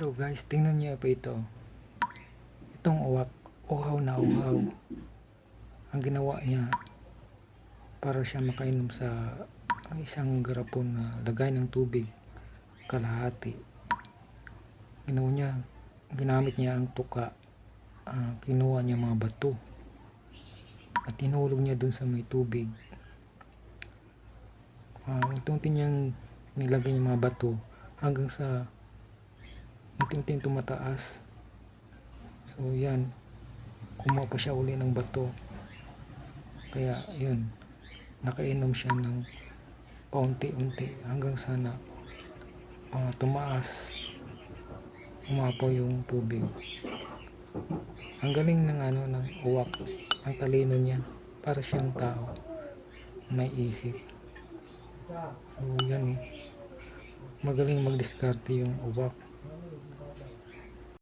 Hello guys, tingnan niyo pa ito. Itong uwak, uhaw na uhaw. Ang ginawa niya, para siya makainom sa isang garapon na lagay ng tubig, kalahati. Ginawa niya, ginamit niya ang tuka, ah, kinuha niya mga bato. At tinulog niya dun sa may tubig. Uh, unti niyang nilagay yung mga bato hanggang sa unti-unti tumataas. So yan, kumuha pa siya uli ng bato. Kaya yun, nakainom siya ng paunti-unti hanggang sana ah, tumaas, umapaw yung tubig. Ang galing ng ano ng uwak, ang talino niya para siyang tao may isip. So yan, magaling magdiskarte yung uwak. Hallelujah.